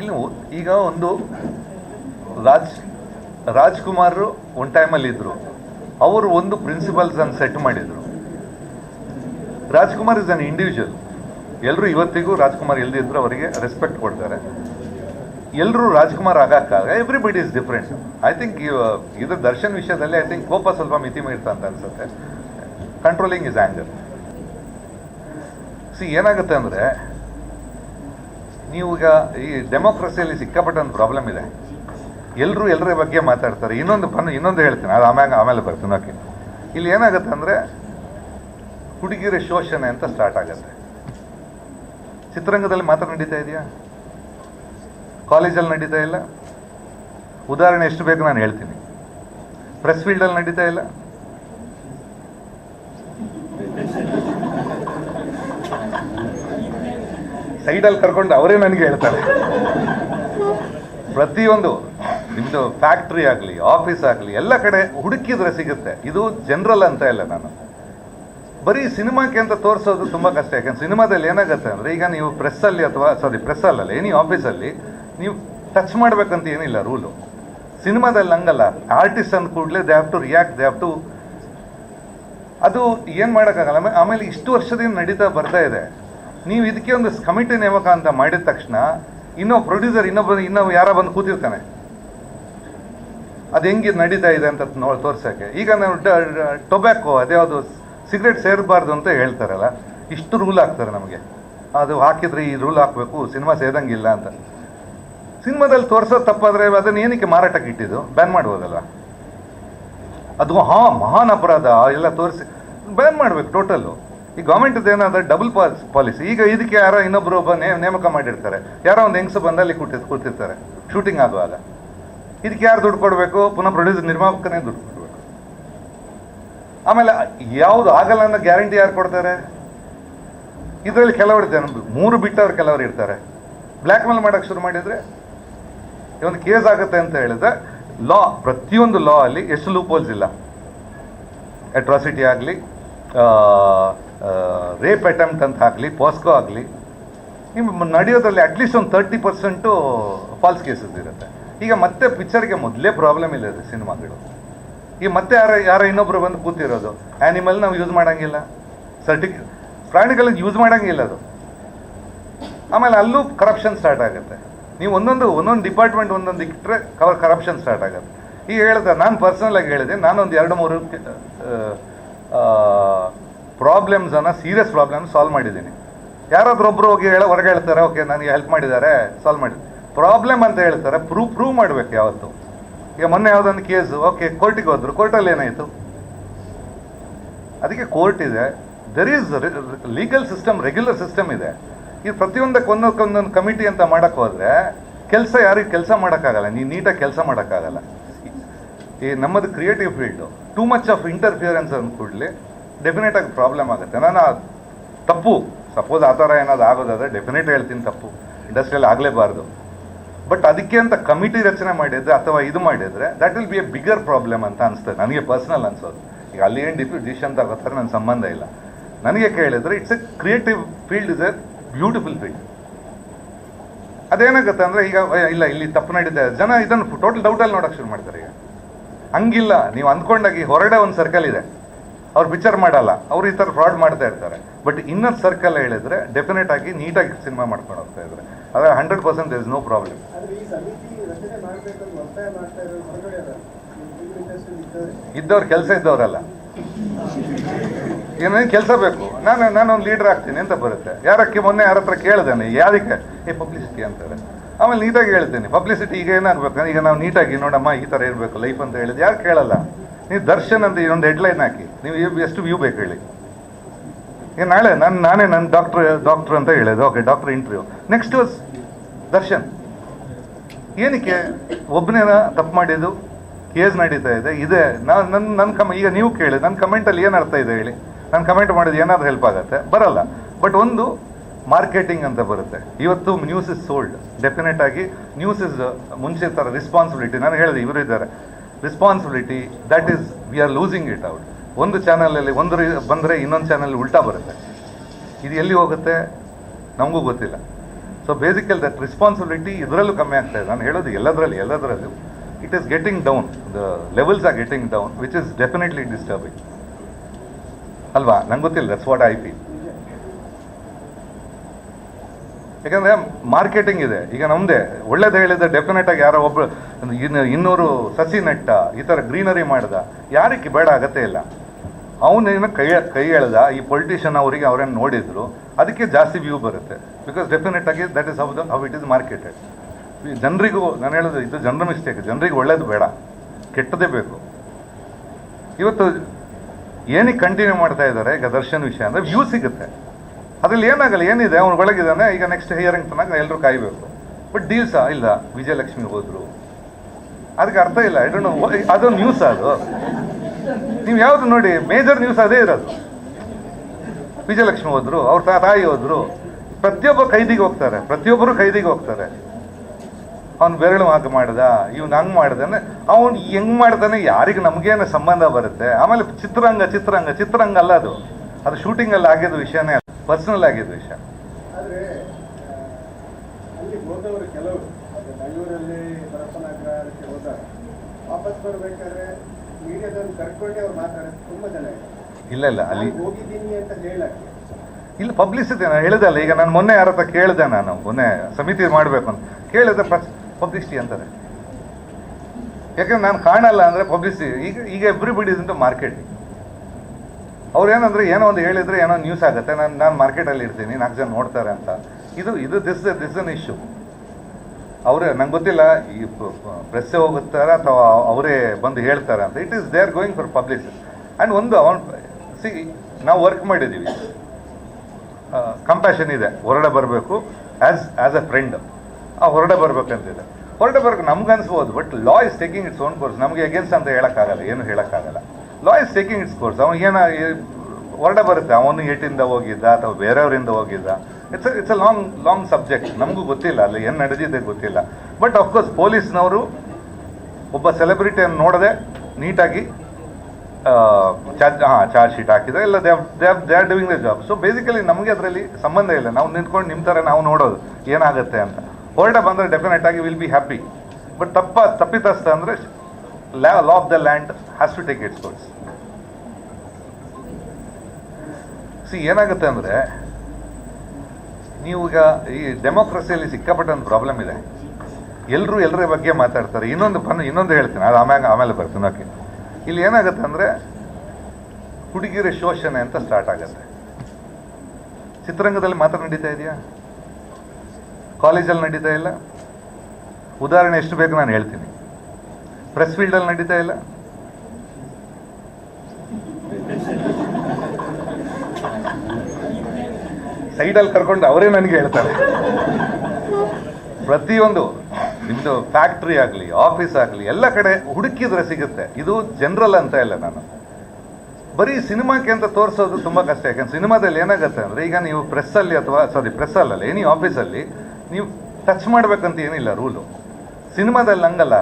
ಇಲ್ಲಿ ಈಗ ಒಂದು ರಾಜ್ ರಾಜ್ಕುಮಾರ್ ಒಂದು ಟೈಮಲ್ಲಿ ಇದ್ರು. ಅವರು ಒಂದು ಪ್ರಿನ್ಸಿಪಲ್ಸ್ ಅನ್ನು ಸೆಟ್ ಮಾಡಿದ್ರು. ರಾಜ್ಕುಮಾರ್ ಇಸ್ ಅನ್ ಇಂಡಿವಿಜುವಲ್ ಎಲ್ಲರೂ ಇವತ್ತಿಗೂ ರಾಜ್ಕುಮಾರ್ ಇಲ್ದಿದ್ರು ಅವರಿಗೆ ರೆಸ್ಪೆಕ್ಟ್ ಕೊಡ್ತಾರೆ. ಎಲ್ಲರೂ Rajkumar ಆಗಕ್ಕಾಗ everybody is different I think ಇದು ದರ್ಶನ್ ವಿಷಯದಲ್ಲಿ ಐ ಥಿಂಕ್ ಕೋಪ ಸ್ವಲ್ಪ ಮಿತಿ ಮೀರ್ತಾ ಅಂತ ಅನ್ಸುತ್ತೆ. ಕಂಟ್ರೋಲಿಂಗ್ ಇಸ್ ಆ್ಯಂಗರ್ ಸಿ ಏನಾಗುತ್ತೆ ಅಂದರೆ ನೀವು ಈಗ ಈ ಡೆಮೋಕ್ರಸಿಯಲ್ಲಿ ಸಿಕ್ಕಾಪಟ್ಟೆ ಒಂದು ಪ್ರಾಬ್ಲಮ್ ಇದೆ. ಎಲ್ಲರೂ ಎಲ್ಲರ ಬಗ್ಗೆ ಮಾತಾಡ್ತಾರೆ. ಇನ್ನೊಂದು ಪನ್, ಇನ್ನೊಂದು ಹೇಳ್ತೀನಿ. ಅದು ಆಮೇಲೆ ಆಮೇಲೆ ಬರ್ತೀನಿ ಓಕೆ ಇಲ್ಲಿ ಏನಾಗುತ್ತೆ ಅಂದರೆ ಹುಡುಗಿರ ಶೋಷಣೆ ಅಂತ ಸ್ಟಾರ್ಟ್ ಆಗುತ್ತೆ. ಚಿತ್ರರಂಗದಲ್ಲಿ ಮಾತ್ರ ನಡೀತಾ ಇದೆಯಾ? ಕಾಲೇಜಲ್ಲಿ ನಡೀತಾ ಇಲ್ಲ? ಉದಾಹರಣೆ ಎಷ್ಟು ಬೇಕು ನಾನು ಹೇಳ್ತೀನಿ. ಪ್ರೆಸ್ ಫೀಲ್ಡಲ್ಲಿ ನಡೀತಾ ಇಲ್ಲ? ಸೈಡಲ್ಲಿ ಕರ್ಕೊಂಡು ಅವರೇ ನನಗೆ ಹೇಳ್ತಾರೆ. ಪ್ರತಿಯೊಂದು ನಿಮ್ಮದು ಫ್ಯಾಕ್ಟ್ರಿ ಆಗಲಿ ಆಫೀಸ್ ಆಗಲಿ, ಎಲ್ಲ ಕಡೆ ಹುಡುಕಿದ್ರೆ ಸಿಗುತ್ತೆ. ಇದು ಜನರಲ್ ಅಂತ ಇಲ್ಲ ನಾನು. ಬರೀ ಸಿನಿಮಾಕ್ಕೆ ಅಂತ ತೋರಿಸೋದು ತುಂಬ ಕಷ್ಟ. ಯಾಕಂದ್ರೆ ಸಿನಿಮಾದಲ್ಲಿ ಏನಾಗುತ್ತೆ ಅಂದರೆ, ಈಗ ನೀವು ಪ್ರೆಸ್ಸಲ್ಲಿ ಅಥವಾ ಸಾರಿ ಪ್ರೆಸ್ಸಲ್ಲಲ್ಲ ಎನಿ ಆಫೀಸಲ್ಲಿ ನೀವು ಟಚ್ ಮಾಡಬೇಕಂತ ಏನಿಲ್ಲ ರೂಲು ಸಿನಿಮಾದಲ್ಲಿ ಹಂಗಲ್ಲ. ಆರ್ಟಿಸ್ಟ್ ಅಂದ ಕೂಡಲೇ they have to react they have to ಅದು ಏನು ಮಾಡೋಕ್ಕಾಗಲ್ಲ. ಆಮೇಲೆ ಆಮೇಲೆ ಇಷ್ಟು ವರ್ಷದಿಂದ ನಡೀತಾ ಬರ್ತಾ ಇದೆ. ನೀವು ಇದಕ್ಕೆ ಒಂದು ಕಮಿಟಿ ನೇಮಕ ಅಂತ ಮಾಡಿದ ತಕ್ಷಣ ಇನ್ನೊಬ್ಬ ಪ್ರೊಡ್ಯೂಸರ್ ಇನ್ನೊಬ್ಬ ಇನ್ನೊಬ್ಬ ಯಾರ ಬಂದು ಕೂತಿರ್ತಾನೆ. ಅದು ಹೆಂಗೆ ನಡೀತಾ ಇದೆ ಅಂತ ನೋಡಿ ತೋರ್ಸೋಕ್ಕೆ. ಈಗ ನಾವು ಟೊಬ್ಯಾಕೋ ಅದ್ಯಾವುದು ಸಿಗರೇಟ್ ಸೇರಬಾರ್ದು ಅಂತ ಹೇಳ್ತಾರಲ್ಲ, ಇಷ್ಟು ರೂಲ್ ಹಾಕ್ತಾರೆ ನಮಗೆ. ಅದು ಹಾಕಿದ್ರೆ ಈ ರೂಲ್ ಹಾಕಬೇಕು, ಸಿನಿಮಾ ಸೇದಂಗಿಲ್ಲ ಅಂತ. ಸಿನಿಮಾದಲ್ಲಿ ತೋರಿಸೋದು ತಪ್ಪಾದರೆ ಅದನ್ನ ಏನಕ್ಕೆ ಮಾರಾಟಕ್ಕೆ ಇಟ್ಟಿದ್ದು? ಬ್ಯಾನ್ ಮಾಡ್ಬೋದಲ್ಲ ಅದು ಹಾ ಮಹಾನ್ ಅಪರಾಧ, ಎಲ್ಲ ತೋರಿಸಿ ಬ್ಯಾನ್ ಮಾಡಬೇಕು ಟೋಟಲ್ಲು ಈ ಗೌರ್ಮೆಂಟ್ ಏನಾದ್ರೆ ಡಬಲ್ ಪಾಲಿಸಿ ಈಗ ಇದಕ್ಕೆ ಯಾರೋ ಇನ್ನೊಬ್ರು ಒಬ್ಬ ನೇಮಕ ಮಾಡಿರ್ತಾರೆ. ಯಾರೋ ಒಂದು ಹೆಂಗಸು ಬಂದಲ್ಲಿ ಕೂತಿ ಕೂತಿರ್ತಾರೆ. ಶೂಟಿಂಗ್ ಆಗುವಾಗ. ಇದಕ್ಕೆ ಯಾರು ದುಡ್ಡು ಕೊಡಬೇಕು? ಪುನಃ ಪ್ರೊಡ್ಯೂಸರ್ ನಿರ್ಮಾಪಕನೇ ದುಡ್ಡು ಕೊಡಬೇಕು. ಆಮೇಲೆ ಯಾವುದು ಆಗಲ್ಲ ಅನ್ನೋ ಗ್ಯಾರಂಟಿ ಯಾರು ಕೊಡ್ತಾರೆ? ಇದರಲ್ಲಿ ಕೆಲವರು ಜನ ಮೂರು ಬಿಟ್ಟವ್ರು ಕೆಲವರು ಇರ್ತಾರೆ. ಬ್ಲ್ಯಾಕ್ ಮೇಲ್ ಮಾಡೋಕ್ಕೆ ಶುರು ಮಾಡಿದರೆ ಒಂದು ಕೇಸ್ ಆಗುತ್ತೆ ಅಂತ ಹೇಳಿದ್ರೆ ಲಾ ಪ್ರತಿಯೊಂದು ಲಾ ಅಲ್ಲಿ ಎಷ್ಟು ಲೂಪೋಲ್ಸ್ ಇಲ್ಲ. ಅಟ್ರಾಸಿಟಿ ಆಗಲಿ ರೇಪ್ ಅಟೆಂಪ್ಟ್ ಅಂತ ಆಗಲಿ ಪಾಸ್ಕೋ ಆಗಲಿ, ನಿಮ್ಮ ನಡೆಯೋದ್ರಲ್ಲಿ ಅಟ್ಲೀಸ್ಟ್ ಒಂದು ತರ್ಟಿ ಪರ್ಸೆಂಟು ಫಾಲ್ಸ್ ಕೇಸಸ್ ಇರುತ್ತೆ. ಈಗ ಮತ್ತೆ ಪಿಕ್ಚರ್ಗೆ ಮೊದಲೇ ಪ್ರಾಬ್ಲಮ್ ಇಲ್ಲ ಅದು ಸಿನಿಮಾಗಳು. ಈಗ ಮತ್ತೆ ಯಾರ ಯಾರ ಇನ್ನೊಬ್ರು ಬಂದು ಕೂತಿರೋದು? ಆ್ಯನಿಮಲ್ ನಾವು ಯೂಸ್ ಮಾಡಂಗಿಲ್ಲ. ಸರ್ಟಿಫಿ ಪ್ರಾಣಿಗಳಿಗೆ ಯೂಸ್ ಮಾಡೋಂಗಿಲ್ಲ ಅದು. ಆಮೇಲೆ ಅಲ್ಲೂ ಕರಪ್ಷನ್ ಸ್ಟಾರ್ಟ್ ಆಗುತ್ತೆ. ನೀವು ಒಂದೊಂದು ಒಂದೊಂದು ಡಿಪಾರ್ಟ್ಮೆಂಟ್ ಒಂದೊಂದು ಇಟ್ಟರೆ ಕವರ್ ಕರಪ್ಷನ್ ಸ್ಟಾರ್ಟ್ ಆಗುತ್ತೆ. ಈಗ ಹೇಳಿದೆ, ನಾನು ಪರ್ಸನಲ್ ಆಗಿ ಹೇಳಿದೆ, ನಾನೊಂದು ಎರಡು ಮೂರು ಪ್ರಾಬ್ಲಮ್ಸನ್ನು ಸೀರಿಯಸ್ ಪ್ರಾಬ್ಲಮ್ ಸಾಲ್ವ್ ಮಾಡಿದ್ದೀನಿ. ಒಬ್ರು ಹೋಗಿ ಹೇಳ ಹೊರಗೆ ಹೇಳ್ತಾರೆ ಓಕೆ ನನಗೆ ಹೆಲ್ಪ್ ಮಾಡಿದ್ದಾರೆ ಸಾಲ್ವ್ ಮಾಡಿ. ಪ್ರಾಬ್ಲಮ್ ಅಂತ ಹೇಳ್ತಾರೆ ಪ್ರೂವ್ ಪ್ರೂವ್ ಮಾಡಬೇಕು ಯಾವತ್ತು. ಈಗ ಮೊನ್ನೆ ಯಾವುದೊಂದು ಕೇಸ್ ಓಕೆ ಕೋರ್ಟಿಗೆ ಹೋದ್ರು. ಕೋರ್ಟಲ್ಲಿ ಏನಾಯಿತು? ಅದಕ್ಕೆ ಕೋರ್ಟ್ ಇದೆ. There is legal system regular system ಇದೆ. ಈ ಪ್ರತಿಯೊಂದಕ್ಕೆ ಒಂದಕ್ಕೊಂದೊಂದು ಕಮಿಟಿ ಅಂತ ಮಾಡಕ್ಕೆ ಹೋದ್ರೆ, ಕೆಲಸ ಯಾರಿಗೆ ಕೆಲಸ ಮಾಡೋಕ್ಕಾಗಲ್ಲ. ನೀ ನೀಟಾಗಿ ಕೆಲಸ ಮಾಡೋಕ್ಕಾಗಲ್ಲ. ಈ ನಮ್ಮದು creative field too much of interference ಅಂದ ಕೂಡಲೇ. ಡೆಫಿನೆಟ್ ಆಗಿ ಪ್ರಾಬ್ಲಮ್ ಆಗುತ್ತೆ. ನಾನು ತಪ್ಪು. ಸಪೋಸ್ ಆ ಥರ ಏನಾದ್ರು ಆಗೋದಾದ್ರೆ ಡೆಫಿನೆಟ್ ಹೇಳ್ತೀನಿ ತಪ್ಪು. ಇಂಡಸ್ಟ್ರಿಯಲ್ ಆಗಲೇಬಾರ್ದು. ಬಟ್ ಅದಕ್ಕೆ ಅಂತ ಕಮಿಟಿ ರಚನೆ ಮಾಡಿದ್ರೆ ಅಥವಾ ಇದು ಮಾಡಿದ್ರೆ that will be a bigger problem ಅಂತ ಅನಿಸ್ತದೆ. ನನಗೆ ಪರ್ಸ್ನಲ್ ಅನ್ಸೋದು. ಈಗ ಅಲ್ಲಿ ಏನು ಡಿಫ್ಯೂ ಡಿಸಿಷನ್ ತಗೋತಾರೆ ನನ್ನ ಸಂಬಂಧ ಇಲ್ಲ. ನನಗೆ ಕೇಳಿದ್ರೆ it's a creative field is a beautiful field ಅದೇನಾಗುತ್ತೆ ಅಂದರೆ ಈಗ ಇಲ್ಲ, ಇಲ್ಲಿ ತಪ್ಪು ನಡೀತಾ ಜನ ಇದನ್ನು ಟೋಟಲ್ ಡೌಟಲ್ಲಿ ನೋಡೋಕೆ ಶುರು ಮಾಡ್ತಾರೆ ಈಗ. ಹಂಗಿಲ್ಲ. ನೀವು ಅಂದ್ಕೊಂಡಾಗಿ ಹೊರಡೆ ಒಂದು ಸರ್ಕಲ್ ಇದೆ. ಅವ್ರು ವಿಚಾರ ಮಾಡಲ್ಲ. ಅವ್ರು ಈ ಥರ ಫ್ರಾಡ್ ಮಾಡ್ತಾ ಇರ್ತಾರೆ. ಬಟ್ ಇನ್ನೊಂದು ಸರ್ಕಲ್ ಹೇಳಿದ್ರೆ ಡೆಫಿನೆಟ್ ಆಗಿ ನೀಟಾಗಿ ಸಿನಿಮಾ ಮಾಡ್ಕೊಂಡು ಹೋಗ್ತಾ ಇದ್ದಾರೆ ಆದರೆ hundred percent is no problem ಇದ್ದವರೇ. ಕೆಲಸ ಇದ್ದವರಲ್ಲ. ಏನೇನು ಕೆಲಸ ಬೇಕು. ನಾನು ನಾನೊಂದು ಲೀಡರ್ ಆಗ್ತೀನಿ ಅಂತ ಬರುತ್ತೆ. ಯಾರಕ್ಕೆ ಮೊನ್ನೆ ಯಾರ ಹತ್ರ ಕೇಳಿದಾನೆ ಯಾರಿಗೆ ಏ ಪಬ್ಲಿಸಿಟಿ ಅಂತಾರೆ. ಆಮೇಲೆ ನೀಟಾಗಿ ಹೇಳ್ತೀನಿ. ಪಬ್ಲಿಸಿಟಿ ಈಗ ಏನಾಗಬೇಕು? ಈಗ ನಾವು ನೀಟಾಗಿ ನೋಡಮ್ಮ ಈ ಥರ ಇರಬೇಕು ಲೈಫ್ ಅಂತ ಹೇಳಿದ್ದು ಯಾರು ಕೇಳಲ್ಲ? ನೀವು ದರ್ಶನ್ ಅಂತ ಇನ್ನೊಂದು ಹೆಡ್ಲೈನ್ ಹಾಕಿ. ನೀವು ಎಷ್ಟು ವ್ಯೂ ಬೇಕು ಹೇಳಿ. ಈಗ ನಾಳೆ ನಾನು ನಾನೇ ನನ್ನ ಡಾಕ್ಟ್ರ್ ಡಾಕ್ಟ್ರ್ ಅಂತ ಹೇಳೋದು. Okay doctor interview next was Darshan. ಏನಕ್ಕೆ? ಒಬ್ಬನೇನ ತಪ್ಪು ಮಾಡಿದ್ದು? ಕೇಸ್ ನಡೀತಾ ಇದೆ. ಇದೆ. ನಾನು ನನ್ನ ನನ್ನ ಕಮ ಈಗ ನೀವು ಕೇಳಿ. ನನ್ನ ಕಮೆಂಟಲ್ಲಿ ಏನು ಅರ್ಥ ಇದೆ ಹೇಳಿ. ನಾನು ಕಮೆಂಟ್ ಮಾಡಿದ್ದು ಏನಾದರೂ ಹೆಲ್ಪ್ ಆಗುತ್ತೆ? ಬರಲ್ಲ. ಬಟ್ ಒಂದು ಮಾರ್ಕೆಟಿಂಗ್ ಅಂತ ಬರುತ್ತೆ. ಇವತ್ತು ನ್ಯೂಸ್ ಇಸ್ ಸೋಲ್ಡ್ ಡೆಫಿನೆಟ್ ಆಗಿ ನ್ಯೂಸ್ ಇಸ್ ಮುಂಚೆ ಥರ ರೆಸ್ಪಾನ್ಸಿಬಿಲಿಟಿ ನಾನು ಹೇಳಿದೆ, ಇವರು ಇದ್ದಾರೆ. Responsibility that is we are losing it out ಒಂದು ಚಾನಲಲ್ಲಿ ಒಂದು ಬಂದರೆ ಇನ್ನೊಂದು ಚಾನಲ್ ಉಲ್ಟಾ ಬರುತ್ತೆ. ಇದು ಎಲ್ಲಿ ಹೋಗುತ್ತೆ? ನಮಗೂ ಗೊತ್ತಿಲ್ಲ. ಸೊ ಬೇಸಿಕಲ್ ದಟ್ ರೆಸ್ಪಾನ್ಸಿಬಿಲಿಟಿ ಇದರಲ್ಲೂ ಕಮ್ಮಿ ಆಗ್ತಾ ಇದೆ. ನಾನು ಹೇಳೋದು ಎಲ್ಲದರಲ್ಲಿ, ಎಲ್ಲದರಲ್ಲೂ. It is getting down the levels are getting down which is definitely disturbing ಅಲ್ವಾ? ನಂಗೆ ಗೊತ್ತಿಲ್ಲ. ದಟ್ಸ್ ವಾಟ್ ಐ ಪಿ ಯಾಕಂದರೆ ಮಾರ್ಕೆಟಿಂಗ್ ಇದೆ. ಈಗ ನಮ್ಮದೇ ಒಳ್ಳೇದು ಹೇಳಿದ್ರೆ ಡೆಫಿನೆಟಾಗಿ ಯಾರೋ ಒಬ್ರು ಇನ್ನು ಇನ್ನೂರು ಸಸಿ ನೆಟ್ಟ, ಈ ಥರ ಗ್ರೀನರಿ ಮಾಡ್ದ, ಯಾರಿಗೆ ಬೇಡ ಅಗತ್ಯ ಇಲ್ಲ. ಅವನೇನು ಕೈ ಕೈ ಎಳೆದ, ಈ ಪೊಲಿಟಿಷಿಯನ್ ಅವರಿಗೆ ಅವ್ರೇನು ನೋಡಿದ್ರು, ಅದಕ್ಕೆ ಜಾಸ್ತಿ ವ್ಯೂ ಬರುತ್ತೆ. ಬಿಕಾಸ್ ಡೆಫಿನೆಟ್ ಆಗಿ that is how the how it is marketed ಜನರಿಗೂ, ನಾನು ಹೇಳೋದು, ಇದು ಜನರ ಮಿಸ್ಟೇಕ್ ಜನರಿಗೆ ಒಳ್ಳೇದು ಬೇಡ, ಕೆಟ್ಟದೇ ಬೇಕು. ಇವತ್ತು ಏನಕ್ಕೆ ಕಂಟಿನ್ಯೂ ಮಾಡ್ತಾ ಇದ್ದಾರೆ, ಈಗ ದರ್ಶನ್ ವಿಷಯ ಅಂದರೆ ವ್ಯೂ ಸಿಗುತ್ತೆ. ಅದ್ರಲ್ಲಿ ಏನಾಗಲ್ಲ, ಏನಿದೆ, ಅವ್ನು ಒಳಗಿದ್ದಾನೆ, ಈಗ ನೆಕ್ಸ್ಟ್ ಹಿಯರಿಂಗ್ ತನಕ ಎಲ್ಲರೂ ಕಾಯಬೇಕು. ಬಟ್ ಡೀಲ್ಸಾ ಇಲ್ಲ. ವಿಜಯಲಕ್ಷ್ಮಿ ಹೋದ್ರು. ಅದಕ್ಕೆ ಅರ್ಥ ಇಲ್ಲ. ಐ ಡೋಂಟ್ ನೋ ಅದೊಂದು ನ್ಯೂಸ್ ಅದು. ನೀವು ಯಾವ್ದು ನೋಡಿ ಮೇಜರ್ ನ್ಯೂಸ್ ಅದೇ ಇರೋದು. ವಿಜಯಲಕ್ಷ್ಮಿ ಹೋದ್ರು, ಅವ್ರ ತಾಯಿ ಹೋದ್ರು. ಪ್ರತಿಯೊಬ್ಬ ಕೈದಿಗೆ ಹೋಗ್ತಾರೆ. ಪ್ರತಿಯೊಬ್ಬರು ಕೈದಿಗೆ ಹೋಗ್ತಾರೆ. ಅವ್ನು ಬೆರಳು ಹಾಕಿ ಮಾಡ್ದ, ಇವ್ನು ಹಂಗ್ ಮಾಡ್ದಾನೆ ಅವನ್ ಹೆಂಗ್ ಮಾಡ್ದಾನೆ ಯಾರಿಗೆ ನಮಗೇನು ಸಂಬಂಧ ಬರುತ್ತೆ. ಆಮೇಲೆ ಚಿತ್ರರಂಗ ಚಿತ್ರರಂಗ ಚಿತ್ರರಂಗ ಅಲ್ಲ ಅದು. ಅದು ಶೂಟಿಂಗ್ ಅಲ್ಲಿ ಆಗಿದ್ದ ವಿಷಯನೇ ಪರ್ಸನಲ್ ಆಗಿದ್ದ ವಿಷಯ ಆದ್ರೆ ಆ, ಅಲ್ಲಿ ಹೋದವರು ಕೆಲವರು ಅದು ಬೆಂಗಳೂರಲ್ಲಿ ಬರಪ್ಪನಾಗ್ರ ಅದಕ್ಕೆ ಹೋದಾಗ ವಾಪಸ್ ಬರ್ಬೇಕಾದ್ರೆ ಮೀಡಿಯಾದವ್ರು ಕರ್ಕೊಂಡೆ ಅವ್ರು ಮಾತಾಡೋದು ತುಂಬಾ ಜನ ಇಲ್ಲ ಇಲ್ಲ ಅಲ್ಲಿ ಹೋಗಿದ್ದೀನಿ ಅಂತ ಹೇಳಕ್ಕೆ. ಇಲ್ಲ ಪಬ್ಲಿಸಿಟಿ ನಾನು ಹೇಳಿದಲ್ಲ ಈಗ ನಾನು ಮೊನ್ನೆ ಯಾರ ಹತ್ರ ಕೇಳಿದೆ ನಾನು ಮೊನ್ನೆ ಸಮಿತಿ ಮಾಡಬೇಕು ಅಂತ. ಕೇಳಿದೆ ಪಬ್ಲಿಸಿಟಿ ಅಂತಾರೆ. ಯಾಕಂದ್ರೆ ನಾನು ಕಾಣಲ್ಲ ಅಂದ್ರೆ ಪಬ್ಲಿಸಿಟಿ ಈಗ ಈಗ ಎವ್ರಿಬಡಿ ಬಿಡಿ ಇಂಟು ಮಾರ್ಕೆಟ್ ಅವ್ರು ಏನಂದ್ರೆ ಏನೋ ಒಂದು ಹೇಳಿದ್ರೆ ಏನೋ ನ್ಯೂಸ್ ಆಗುತ್ತೆ ನಾನು ನಾನು ಮಾರ್ಕೆಟಲ್ಲಿ ಇರ್ತೀನಿ ನಾಲ್ಕು ಜನ ನೋಡ್ತಾರೆ ಅಂತ. ಇದು ಇದು ದಿಸ್ ದಿಸ್ ಅನ್ ಇಶ್ಯೂ ಅವರೇ, ನಂಗೆ ಗೊತ್ತಿಲ್ಲ, ಈ ಪ್ರೆಸ್ ಹೋಗುತ್ತಾರೆ ಅಥವಾ ಅವರೇ ಬಂದು ಹೇಳ್ತಾರೆ ಅಂತ. It is they are going for publicity and ಒಂದು ಅವನ್ ಸಿ ನಾವು ವರ್ಕ್ ಮಾಡಿದ್ದೀವಿ. ಕಂಪ್ಯಾಷನ್ ಇದೆ. ಹೊರಡೆ ಬರಬೇಕು ಆ್ಯಸ್ ಆ್ಯಸ್ ಎ ಫ್ರೆಂಡ್ ಆ, ಹೊರಡೆ ಬರಬೇಕಂತಿದೆ. ಹೊರಡೆ ಬರಬೇಕು, ನಮ್ಗೆ ಅನ್ಸ್ಬೋದು but law is taking its own course ನಮಗೆ ಅಗೇನ್ಸ್ಟ್ ಅಂತ ಹೇಳೋಕ್ಕಾಗಲ್ಲ, ಏನು ಹೇಳೋಕ್ಕಾಗಲ್ಲ. Law is taking its course ಅವನು ಏನ ಹೊರಡೆ ಬರುತ್ತೆ. ಅವನು ಏಟಿಂದ ಹೋಗಿದ್ದ ಅಥವಾ ಬೇರೆಯವರಿಂದ ಹೋಗಿದ್ದ. It's it's a long long subject ನಮಗೂ ಗೊತ್ತಿಲ್ಲ ಅಲ್ಲಿ ಏನು ನಡೆದಿದೆ ಗೊತ್ತಿಲ್ಲ. ಬಟ್ ಅಫ್ಕೋರ್ಸ್ ಪೊಲೀಸ್ನವರು ಒಬ್ಬ ಸೆಲೆಬ್ರಿಟಿಯನ್ನು ನೋಡದೆ ನೀಟಾಗಿ ಚಾರ್ಜ್ ಹಾಂ ಚಾರ್ಜ್ ಶೀಟ್ ಹಾಕಿದ್ರೆ ಇಲ್ಲ they they they are doing the job so basically ನಮಗೆ ಅದರಲ್ಲಿ ಸಂಬಂಧ ಇಲ್ಲ. ನಾವು ನಿಂತ್ಕೊಂಡು ನಿಮ್ಮ ಥರ ನಾವು ನೋಡೋದು ಏನಾಗುತ್ತೆ ಅಂತ. ಹೊರಟ ಬಂದರೆ ಡೆಫಿನೆಟ್ ಆಗಿ ವಿಲ್ ಬಿ ಹ್ಯಾಪಿ ಬಟ್ ತಪ್ಪ, ತಪ್ಪಿತಸ್ಥ ಅಂದರೆ law of the land has to take its course see ಏನಾಗುತ್ತೆ ಅಂದರೆ ನೀವು ಈಗ ಈ ಡೆಮೋಕ್ರಸಿಯಲ್ಲಿ ಸಿಕ್ಕಾಪಟ್ಟೆ ಒಂದು ಪ್ರಾಬ್ಲಮ್ ಇದೆ. ಎಲ್ಲರೂ ಎಲ್ಲರ ಬಗ್ಗೆ ಮಾತಾಡ್ತಾರೆ. ಇನ್ನೊಂದು ಬನ್ ಇನ್ನೊಂದು ಹೇಳ್ತೀನಿ. ಅದು ಆಮ್ಯಾಗ, ಆಮೇಲೆ ಬರ್ತೀನಿ. ಓಕೆ ಇಲ್ಲಿ ಏನಾಗುತ್ತೆ ಅಂದರೆ ಹುಡುಗಿರ ಶೋಷಣೆ ಅಂತ ಸ್ಟಾರ್ಟ್ ಆಗುತ್ತೆ. ಚಿತ್ರರಂಗದಲ್ಲಿ ಮಾತ್ರ ನಡೀತಾ ಇದೆಯಾ? ಕಾಲೇಜಲ್ಲಿ ನಡೀತಾ ಇಲ್ಲ? ಉದಾಹರಣೆ ಎಷ್ಟು ಬೇಕು ನಾನು ಹೇಳ್ತೀನಿ. ಪ್ರೆಸ್ ಫೀಲ್ಡಲ್ಲಿ ನಡೀತಾ ಇಲ್ಲ? ಸೈಡಲ್ಲಿ ಕರ್ಕೊಂಡು ಅವರೇ ನನಗೆ ಹೇಳ್ತಾರೆ. ಪ್ರತಿಯೊಂದು ನಿಮ್ಮದು ಫ್ಯಾಕ್ಟ್ರಿ ಆಗಲಿ ಆಫೀಸ್ ಆಗಲಿ, ಎಲ್ಲ ಕಡೆ ಹುಡುಕಿದ್ರೆ ಸಿಗುತ್ತೆ. ಇದು ಜನರಲ್ ಅಂತ ಇಲ್ಲ ನಾನು. ಬರೀ ಸಿನಿಮಾಕ್ಕೆ ಅಂತ ತೋರಿಸೋದು ತುಂಬ ಕಷ್ಟ. ಯಾಕಂದ್ರೆ ಸಿನಿಮಾದಲ್ಲಿ ಏನಾಗುತ್ತೆ ಅಂದರೆ, ಈಗ ನೀವು ಪ್ರೆಸ್ಸಲ್ಲಿ ಅಥವಾ ಸಾರಿ ಪ್ರೆಸ್ಸಲ್ಲ ಎನಿ ಆಫೀಸಲ್ಲಿ ನೀವು ಟಚ್ ಮಾಡಬೇಕಂತ ಏನಿಲ್ಲ ರೂಲು ಸಿನಿಮಾದಲ್ಲಿ ಹಂಗಲ್ಲ.